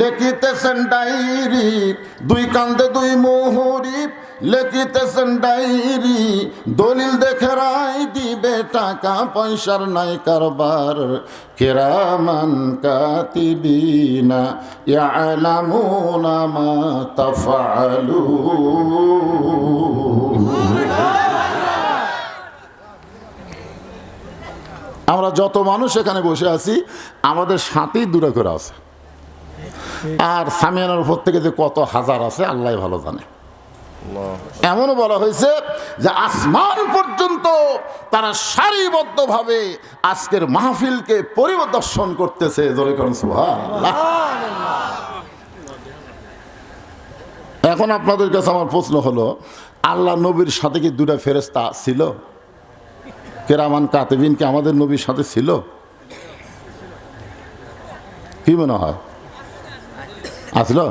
লেখিতেছেন diary দুই কান্দে দুই মোহরি লেখিতেছেন ডায়েরি দলিল দেখে রায় দিবে টাকা, পয়সার নাই কারবার। কেরামান কাতিবিনা ইয়ালামুনা মা আমরা যত মানুষ এখানে বসে আছি, আমাদের সাথেই দূরে করে আছে। আর সামিয়ানার উপর থেকে যে কত হাজার আছে, আল্লাহ ভালো জানে। এমনও বলা হয়েছে যে আসমান পর্যন্ত তারা সারিবদ্ধভাবে আজকের মাহফিলকে পরিদর্শন করতেছে। এখন আপনাদের কাছে আমার প্রশ্ন হলো, আল্লাহ নবীর সাথে কি দুটা ফেরেস্তা ছিল? কেরামান কাতেবিন কি আমাদের নবীর সাথে ছিল? কি মনে হয়? আসলো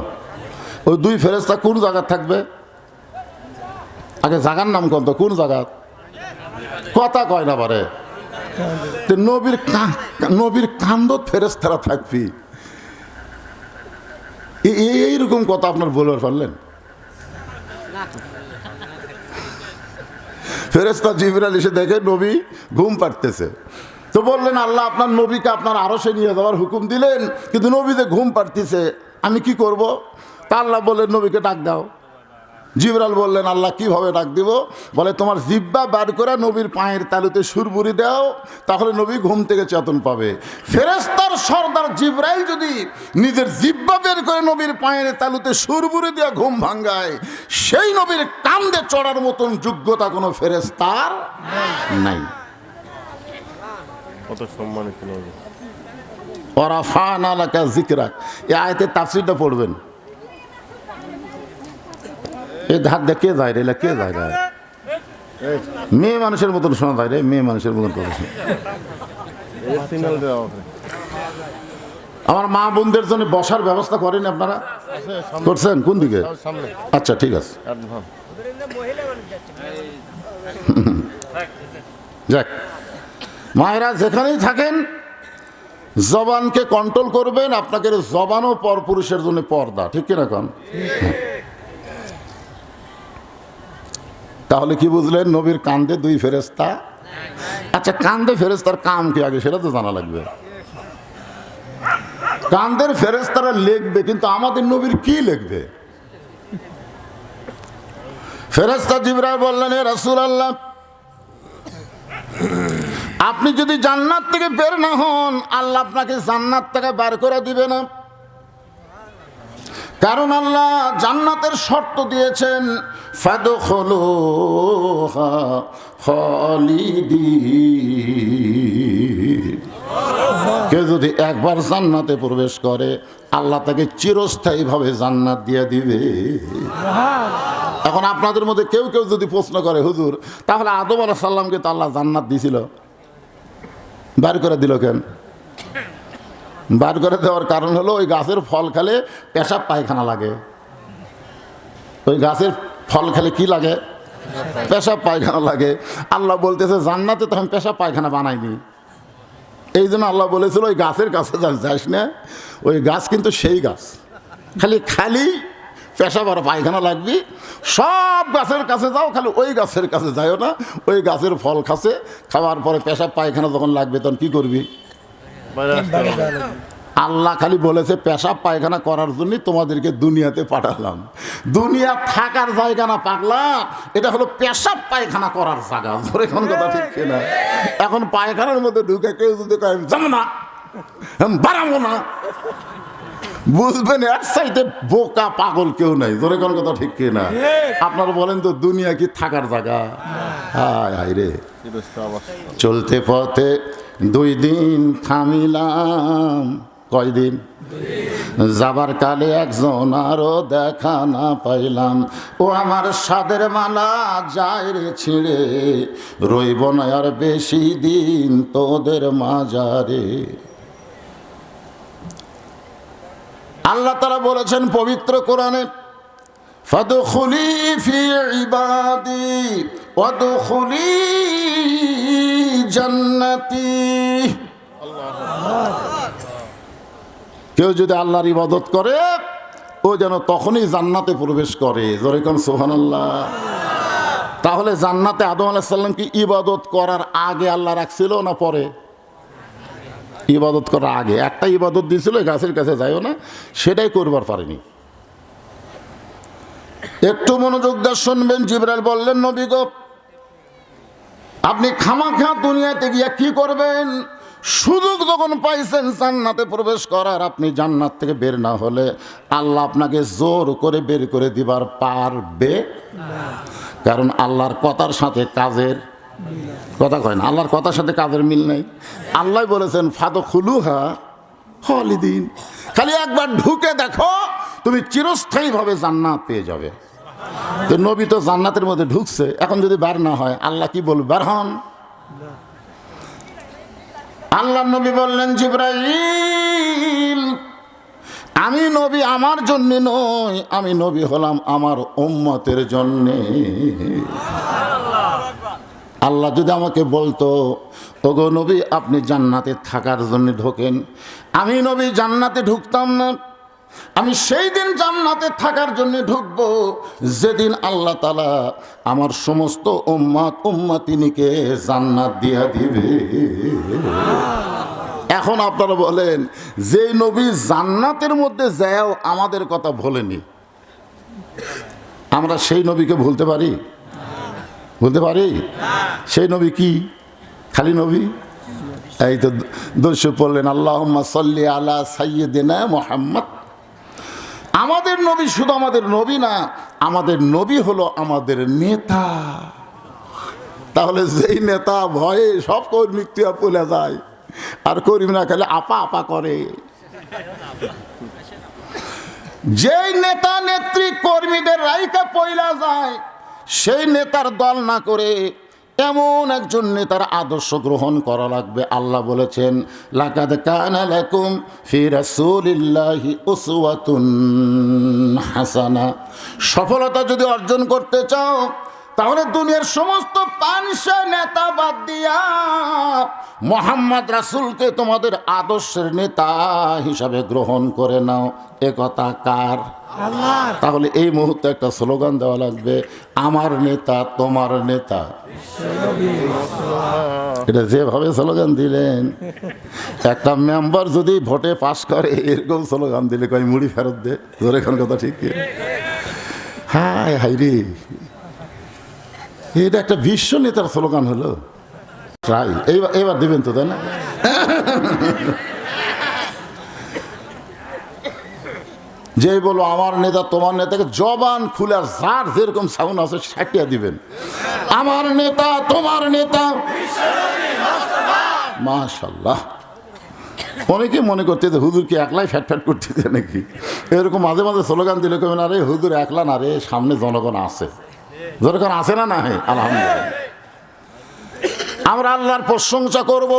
ওই দুই ফেরেস্তা কোন জায়গায় থাকবে? আগে জাগার নাম কোন তো, কোন জায়গা কথা কয় না পারে নবীর নবীর কান্দত ফেরেস্তারা থাকবি। এইরকম কথা আপনার বলবার পারলেন ফেরেস্তা জিবরাল এসে দেখে নবী ঘুম পাড়তেছে। তো বললেন, আল্লাহ আপনার নবীকে আপনার আরও সে নিয়ে যাওয়ার হুকুম দিলেন, কিন্তু নবী যে ঘুম পাড়তেছে আমি কি করব? তা আল্লাহ বললেন, নবীকে ডাক দাও। জিবরাল বললেন, আল্লাহ কীভাবে ডাক দিব? বলে, তোমার জিব্বা বার করে নবীর পায়ের তালুতে সুরবুরি দাও, তাহলে নবী ঘুম থেকে চেতন পাবে। ফেরেস্তার সর্দার জিব্রাইল যদি নিজের জিব্বা বের করে নবীর পায়ের তালুতে সুরবুরি দেওয়া ঘুম ভাঙ্গায়, সেই নবীর কান্দে চড়ার মতন যোগ্যতা কোনো ফেরেস্তার নাই। কত সম্মানিত ওরা এ আয়তে পড়বেন। কে যায় রে? কে যায় মেয়ে মানুষের মতন যায় রে, মেয়ে মানুষের মতন আমার মা বোনদের জন্য বসার ব্যবস্থা করেন আপনারা? করছেন? কোন দিকে? আচ্ছা ঠিক আছে। যাক। মায়েরা যেখানেই থাকেন জবানকে কন্ট্রোল করবেন, আপনাকে জবানও পর পুরুষের জন্য পর্দা, ঠিক কিনা কন? তাহলে কি বুঝলেন নবীর কান্দে দুই ফেরেস্তা আচ্ছা কান্দে ফেরেস্তার কাম কি আগে, সেটা তো জানা লাগবে। কান্দের ফেরেস্তারা লিখবে, কিন্তু আমাদের নবীর কি লিখবে? ফেরেস্তা জিবরাই বললেন, এ রাসূল আল্লাহ আপনি যদি জান্নাত থেকে বের না হন, আল্লাহ আপনাকে জান্নাত থেকে বার করে দিবে না। কারণ আল্লাহ জান্নাতের শর্ত দিয়েছেন কেউ যদি একবার জান্নাতে প্রবেশ করে, আল্লাহ তাকে চিরস্থায়ীভাবে জান্নাত দিয়ে দিবে। এখন আপনাদের মধ্যে কেউ কেউ যদি প্রশ্ন করে, হুজুর, তাহলে আদম আলাহ সাল্লামকে তো আল্লাহ জান্নাত দিছিল। বার করে দিল কেন? বার করে দেওয়ার কারণ হলো ওই গাছের ফল খেলে পেশাব পায়খানা লাগে। ওই গাছের ফল খেলে কি লাগে? পেশাব পায়খানা লাগে। আল্লাহ বলতেছে, জান্নাতে তখন পেশাব পায়খানা বানাইনি। এই জন্য আল্লাহ বলেছিল, ওই গাছের কাছে যাস না, ওই গাছ কিন্তু সেই গাছ। খালি খালি পেশাব আর পায়খানা লাগবি। সব গাছের কাছে যাও, খালি ওই গাছের কাছে যাও না, ওই গাছের ফল খাসে খাওয়ার পরে পেশাব পায়খানা যখন লাগবে, তখন কি করবি? আল্লাহ খালি বলেছে পেশাব পায়খানা করার জন্য তোমাদেরকে দুনিয়াতে পাঠালাম। দুনিয়া থাকার জায়গা না পাগলা, এটা হলো পেশাব পায়খানা করার জায়গা। ধরে কোন কথা ঠিক কিনা? এখন পায়খানার মধ্যে ঢুকে কেউ যদি কয়, যাব না, বাড়াবো না। বুঝবেন এক সাইডে বোকা পাগল কেউ নাই। জোরে কোন কথা ঠিক কে কিনা আপনারা বলেন তো দুনিয়া কি থাকার জায়গা? হায় হায় রে। চলতে পথে দুই দিন থামিলাম। কয়দিন? যাবার কালে একজন আরও দেখা না পাইলাম। ও আমার সাদের মালা যায় রে ছিঁড়ে। রইব না আর বেশি দিন তোদের মাজারে আল্লাহ তারা বলেছেন পবিত্র কোরআনে فادخلي في عبادي وادخلي جنتي কেউ যদি আল্লাহর ইবাদত করে ও যেন তখনই জান্নাতে প্রবেশ করে যেরকম সোহান আল্লাহ তাহলে জান্নাতে আদম আলাহিসাল্লাম কি ইবাদত করার আগে আল্লাহ রাখছিল না পরে ইবাদত করার আগে একটা ইবাদত দিয়েছিল গাছের কাছে যাইও না, সেটাই করবার পারেনি। একটু মনোযোগ দিয়ে শুনবেন জিবরাল বললেন, নবী গো, আপনি খামাখা দুনিয়াতে গিয়ে কি করবেন? সুযোগ যখন পাইছেন জান্নাতে প্রবেশ করার, আপনি জান্নাত থেকে বের না হলে আল্লাহ আপনাকে জোর করে বের করে দিবার পারবে কারণ আল্লাহর কথার সাথে কাজের কথা কয় না, আল্লাহর কথার সাথে কাজের মিল নেই? আল্লাহ বলেছেন ফাদো খুলুহা হলিদিন খালি একবার ঢুকে দেখো, তুমি চিরস্থায়ীভাবে জান্নাত পেয়ে যাবে। তো নবী তো জান্নাতের মধ্যে ঢুকছে, এখন যদি বার না হয়, আল্লাহ কি বলবে? বার হন। আল্লাহ নবী বললেন, জিব্রাইল, আমি নবী আমার জন্য নই আমি নবী হলাম আমার উম্মতের জন্যে। আল্লাহ যদি আমাকে বলতো, ওগো নবী, আপনি জান্নাতে থাকার জন্য ঢোকেন। আমি নবী, জান্নাতে ঢুকতাম না। আমি সেই দিন জান্নাতে থাকার জন্য ঢুকবো। যেদিন আল্লাহ তালা আমার সমস্ত উম্মাত, উম্মাতিনীকে জান্নাত দিয়া দিবে। এখন আপনারা বলেন, যে নবী জান্নাতের মধ্যে যাও আমাদের কথা ভোলেনি আমরা সেই নবীকে ভুলতে পারি? বলতে পারি? সেই নবী কি? খালি নবী? এই তো দোষ পড়লেন আল্লাহ সাল্লি আলা সাইয়েদিনা মোহাম্মদ। আমাদের নবী শুধু আমাদের নবী না, আমাদের নবী হলো আমাদের নেতা। তাহলে যেই নেতা ভয়ে সব কর্মী তুয়া পলে যায়। আর কর্মী না, খেলে আপা আপা করে। যেই নেতা, নেত্রী, কর্মীদের রাইকা পয়লা যায় সেই নেতার দল না করে এমন একজন নেতার আদর্শ গ্রহণ করা লাগবে। আল্লাহ বলেছেন, লাকাদ কানালাকুম ফি রাসূলিল্লাহি উসওয়াতুন হাসানা। সফলতা যদি অর্জন করতে চাও তাহলে দুনিয়ার সমস্ত পানসা নেতা বাদ দিয়া মোহাম্মদ রাসুলকে তোমাদের আদর্শের নেতা হিসাবে গ্রহণ করে নাও। এ কথা কার? তাহলে এই মুহূর্তে একটা স্লোগান দেওয়া লাগবে আমার নেতা তোমার নেতা। এটা যেভাবে স্লোগান দিলেন একটা মেম্বার যদি ভোটে পাশ করে এরকম স্লোগান দিলে কয় মুড়ি ফেরত দে? ধরে এখন কথা ঠিক? হায় হাই রে। এটা একটা বিশ্ব নেতার স্লোগান হলো। ট্রাই। এইবার এইবার দেবেন তো, তাই না? যে বলো, আমার নেতা, তোমার নেতাকে জবান খুলে আর যার যেরকম সাউন্ড আছে সাটিয়া দিবেন। আমার নেতা, তোমার নেতা। মাশাল্লাহ। অনেকে মনে করতে যে হুজুর কি একলাই ফ্যাট ফ্যাট করতেছে নাকি? এরকম মাঝে মাঝে স্লোগান দিলে কেমন আরে হুজুর একলা না রে, সামনে জনগণ আছে। জনগণ আছে না না আলহামদুলিল্লাহ। আমরা আল্লাহর প্রশংসা করব।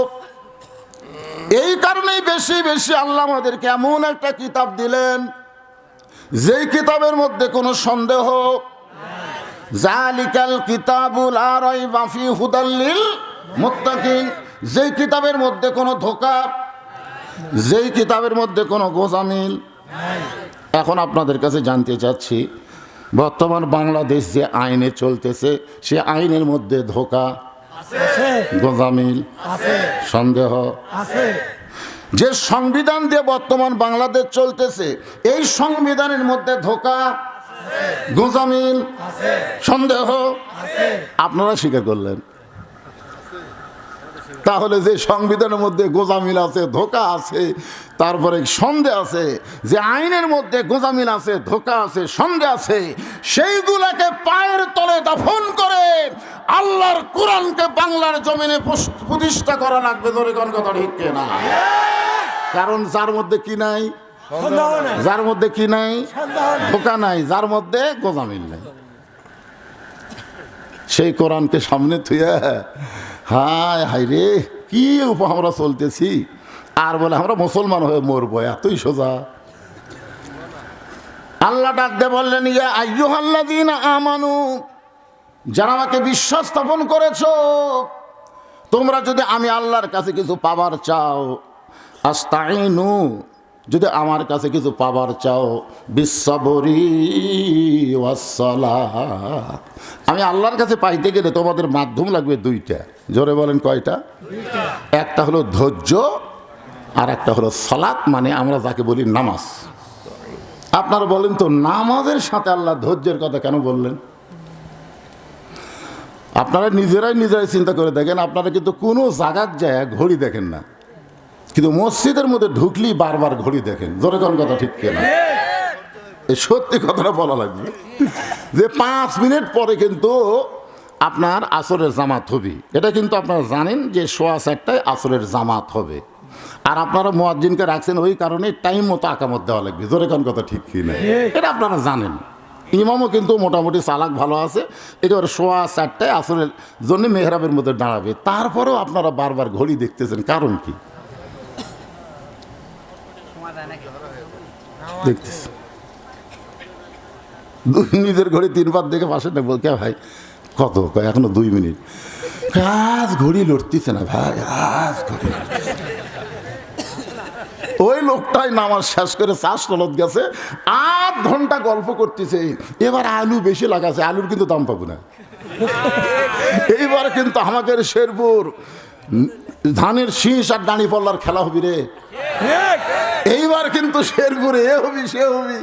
এই কারণেই বেশি বেশি আল্লাহ আমাদেরকে এমন একটা কিতাব দিলেন, যেই কিতাবের মধ্যে কোনো সন্দেহ জালিকাল কিতাবুল আর বাফি হুদাল্লিল মুত্তাকিন যেই কিতাবের মধ্যে কোনো ধোকা, যেই কিতাবের মধ্যে কোনো গোজামিল। এখন আপনাদের কাছে জানতে চাচ্ছি বর্তমান বাংলাদেশ যে আইনে চলতেছে সে আইনের মধ্যে ধোকা গোজামিল সন্দেহ। যে সংবিধান দিয়ে বর্তমান বাংলাদেশ চলতেছে এই সংবিধানের মধ্যে ধোকা গোজামিল সন্দেহ আপনারা স্বীকার করলেন। তাহলে যে সংবিধানের মধ্যে গোজামিল আছে ধোকা আছে তারপরে সন্দেহ আছে যে আইনের মধ্যে গোজামিল আছে ধোকা আছে সন্দেহ আছে সেইগুলাকে পায়ের তলে দাফন করে আল্লাহর কোরআনকে বাংলার জমিনে প্রতিষ্ঠা করা লাগবে ধরে কোন কথা ঠিক না? কারণ যার মধ্যে কি নাই? যার মধ্যে কি নাই। ধোকা নাই যার মধ্যে গোজামিল নাই। সেই কোরআনকে সামনে থুয়ে হায় হায় রে, কি উপ আমরা চলতেছি? আর বলে, আমরা মুসলমান হয়ে মরবো, এতই সোজা। আল্লাহ ডাকতে বললেন, ইয়া আইয়ুহাল্লাযীন আমানু, যারা আমাকে বিশ্বাস স্থাপন করেছ, তোমরা যদি আমি আল্লাহর কাছে কিছু পাবার চাও, আস্তাইনু, যদি আমার কাছে কিছু পাবার চাও ওয়াসলা আমি আল্লাহর কাছে পাইতে গেলে তোমাদের মাধ্যম লাগবে দুইটা। জোরে বলেন কয়টা? একটা হলো ধৈর্য, আর একটা হলো সলাৎ মানে আমরা যাকে বলি নামাজ। আপনারা বলেন তো, নামাজের সাথে আল্লাহ ধৈর্যের কথা কেন বললেন? আপনারা নিজেরাই নিজেরাই চিন্তা করে দেখেন, আপনারা কিন্তু কোনো জায়গার যায় ঘড়ি দেখেন না। কিন্তু মসজিদের মধ্যে ঢুকলেই বারবার ঘড়ি দেখেন। জোরে কোন কথা ঠিক কেনা? সত্যি কথাটা বলা লাগবে। যে পাঁচ মিনিট পরে কিন্তু আপনার আসরের জামাত হবে। এটা কিন্তু আপনারা জানেন যে সোয়া চারটায় আসরের জামাত হবে। আর আপনারা মোয়াজ্জিনকে রাখছেন ওই কারণে টাইম মতো আকামত দেওয়া লাগবে। জোরে কোন কথা ঠিক কি না? এটা আপনারা জানেন। ইমামও কিন্তু মোটামুটি চালাক ভালো আছে। একেবারে সোয়া চারটায় আসরের জন্য মেহরাবের মধ্যে দাঁড়াবে। তারপরেও আপনারা বারবার ঘড়ি দেখতেছেন। কারণ কি? দেখতেছি। দুই নিজের ঘড়ি তিনবার দেখে পাশে না বলতে ভাই? কত? এখনও দুই মিনিট। আজ ঘড়ি লড়তেছে না ভাই আজ ঘড়ি ওই লোকটাই নামাজ শেষ করে চাষ তলত গেছে আধ ঘণ্টা গল্প করতেছে। এবার আলু বেশি লাগাছে আলুর কিন্তু দাম পাবো না। এইবার কিন্তু আমাদের শেরপুর ধানের শীষ আর দাঁড়ি পল্লার খেলা হবি রে। এইবার কিন্তু শেরপুরে এ হবি সে হবি।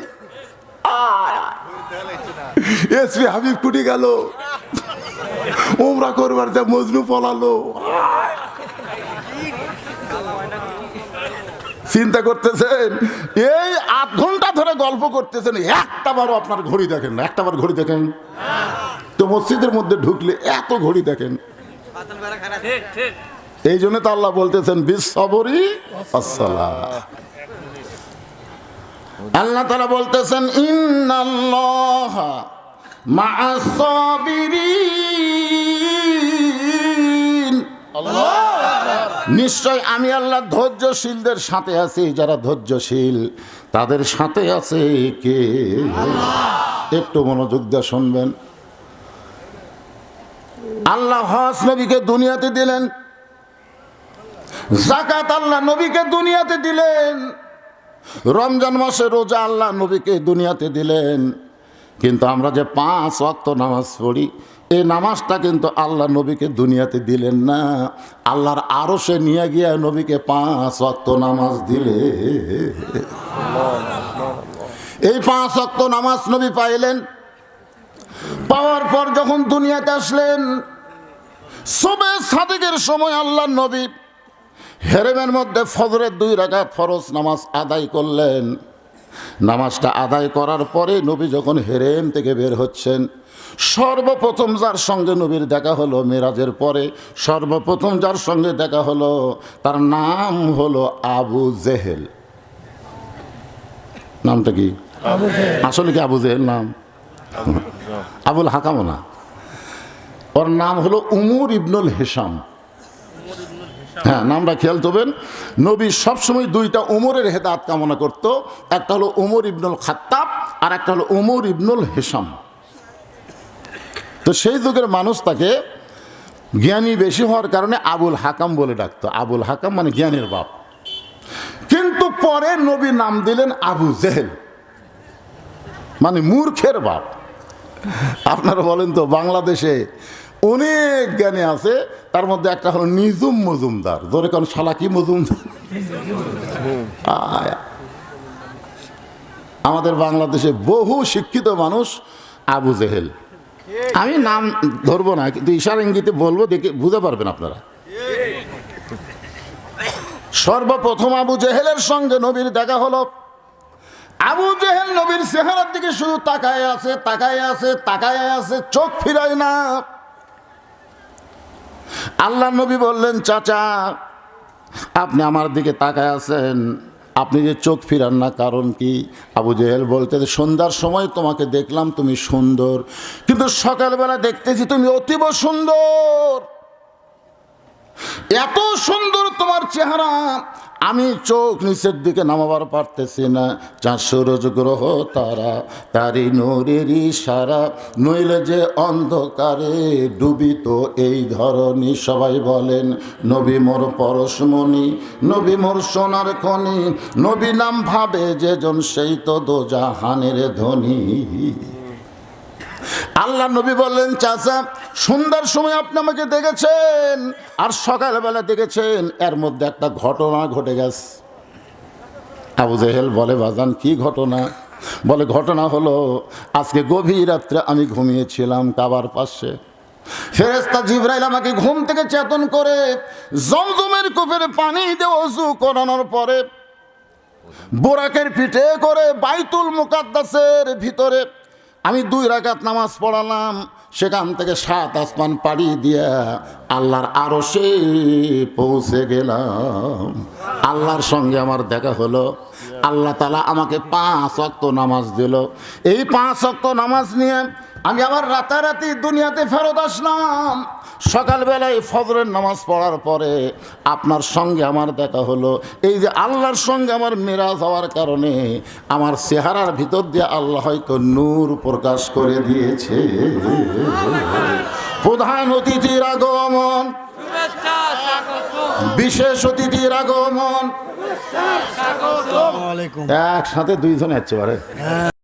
এসপি হাবিব কুটি গেল। ওমরা করবার যা মজনু পলালো। চিন্তা করতেছেন এই আধ ঘণ্টা ধরে গল্প করতেছেন একটা বারও আপনার ঘড়ি দেখেন না একটা বার ঘড়ি দেখেন। তো মসজিদের মধ্যে ঢুকলে এত ঘড়ি দেখেন। এই জন্য তো আল্লাহ বলতেছেন বিশ্বরী আসসালাম আল্লাহ তারা বলতেছেন। নিশ্চয় আমি আল্লাহ ধৈর্যশীলদের সাথে আছি, যারা ধৈর্যশীল। তাদের সাথে আছে কে? একটু মনোযোগ দিয়ে শুনবেন। আল্লাহ হস নবীকে দুনিয়াতে দিলেন জাকাত আল্লাহ নবীকে দুনিয়াতে দিলেন। রমজান মাসে রোজা আল্লাহ নবীকে দুনিয়াতে দিলেন। কিন্তু আমরা যে পাঁচ ওয়াক্ত নামাজ পড়ি, এই নামাজটা কিন্তু আল্লাহ নবীকে দুনিয়াতে দিলেন না। আল্লাহর আরও সে নিয়ে গিয়ে নবীকে পাঁচ ওয়াক্ত নামাজ দিলে। এই পাঁচ ওয়াক্ত নামাজ নবী পাইলেন। পাওয়ার পর যখন দুনিয়াতে আসলেন, সবে সাদিকের সময় আল্লাহ নবী হেরেমের মধ্যে ফজরের দুই রাকাত ফরজ নামাজ আদায় করলেন। নামাজটা আদায় করার পরে নবী যখন হেরেম থেকে বের হচ্ছেন সর্বপ্রথম যার সঙ্গে নবীর দেখা হলো মেরাজের পরে সর্বপ্রথম যার সঙ্গে দেখা হলো তার নাম হলো আবু জেহেল। নামটা কি? আসলে কি আবু জেহেল নাম? আবুল হাকামো না। ওর নাম হলো উমর ইবনুল হেসাম হ্যাঁ নামটা খেয়াল করবেন। নবী সবসময় দুইটা উমরের হেদাত কামনা করত। একটা হলো উমর ইবনুল খাত্তাব আর একটা হলো উমর ইবনুল হেসাম তো সেই যুগের মানুষ তাকে জ্ঞানী বেশি হওয়ার কারণে আবুল হাকাম বলে ডাকতো। আবুল হাকাম মানে জ্ঞানের বাপ। কিন্তু পরে নবী নাম দিলেন আবু জেহেল। মানে মূর্খের বাপ। আপনারা বলেন তো, বাংলাদেশে অনেক জ্ঞানী আছে, তার মধ্যে একটা হলো নিজুম মজুমদার। ধরে কোন সালাকি মজুমদার? আমাদের বাংলাদেশে বহু শিক্ষিত মানুষ আবু জেহেল। আমি নাম ধরবো না, কিন্তু ইশারা ইঙ্গিতে বলব, দেখে বুঝতে পারবেন আপনারা। সর্বপ্রথম আবু জেহেলের সঙ্গে নবীর দেখা হলো। আবু জেহেল নবীর চেহারার দিকে শুধু তাকায় আছে তাকায় আছে তাকায় আছে, চোখ ফিরায় না। আল্লাহ নবী বললেন, চাচা, আপনি আমার দিকে তাকায় আছেন। আপনি যে চোখ ফিরান না, কারণ কি? আবু জেহেল বলতে, সন্ধ্যার সময় তোমাকে দেখলাম তুমি সুন্দর, কিন্তু সকালবেলা দেখতেছি তুমি অতীব সুন্দর। এত সুন্দর তোমার চেহারা। আমি চোখ নিচের দিকে নামাবার পারতেছি না। চার সূরজ গ্রহ, তারা তারি নূরেরই সারা নইলে যে অন্ধকারে ডুবিত এই ধরনী সবাই বলেন, নবী মোর পরশমণি, নবী মোর সোনার খনি, নবী নাম ভাবে যে জন সেই তো দো জাহানের ধনী। আল্লাহ নবী বললেন, চাচা সন্ধ্যার সময় আপনি আমাকে দেখেছেন, আর সকালবেলা দেখেছেন, এর মধ্যে একটা ঘটনা ঘটে গেছে। আবু জেহেল বলে, বাজান, কি ঘটনা? বলে, ঘটনা হলো, আজকে গভীর রাত্রে আমি ঘুমিয়েছিলাম কাবার পাশে। ফেরেস্তা জিব্রাইল আমাকে ঘুম থেকে চেতন করে জমজমের কূপের পানি দিয়ে অজু করানোর পরে বোরাকের পিঠে করে বাইতুল মুকাদ্দাসের ভিতরে আমি দুই রাকাত নামাজ পড়ালাম। সেখান থেকে সাত আসমান পাড়ি দিয়ে আল্লাহর আরও সে পৌঁছে গেলাম। আল্লাহর সঙ্গে আমার দেখা হলো। আল্লাহ তালা আমাকে পাঁচ অক্ত নামাজ দিল। এই পাঁচ অক্ত নামাজ নিয়ে আমি আবার রাতারাতি দুনিয়াতে ফেরত আসলাম। সকালবেলায় ফজরের নামাজ পড়ার পরে আপনার সঙ্গে আমার দেখা হলো। এই যে আল্লাহর সঙ্গে আমার মেরাজ হওয়ার কারণে আমার চেহারার ভিতর দিয়ে আল্লাহ হয়তো নূর প্রকাশ করে দিয়েছে। প্রধান অতিথির আগমন বিশেষ অতিথির আগমন। একসাথে দুইজন পারে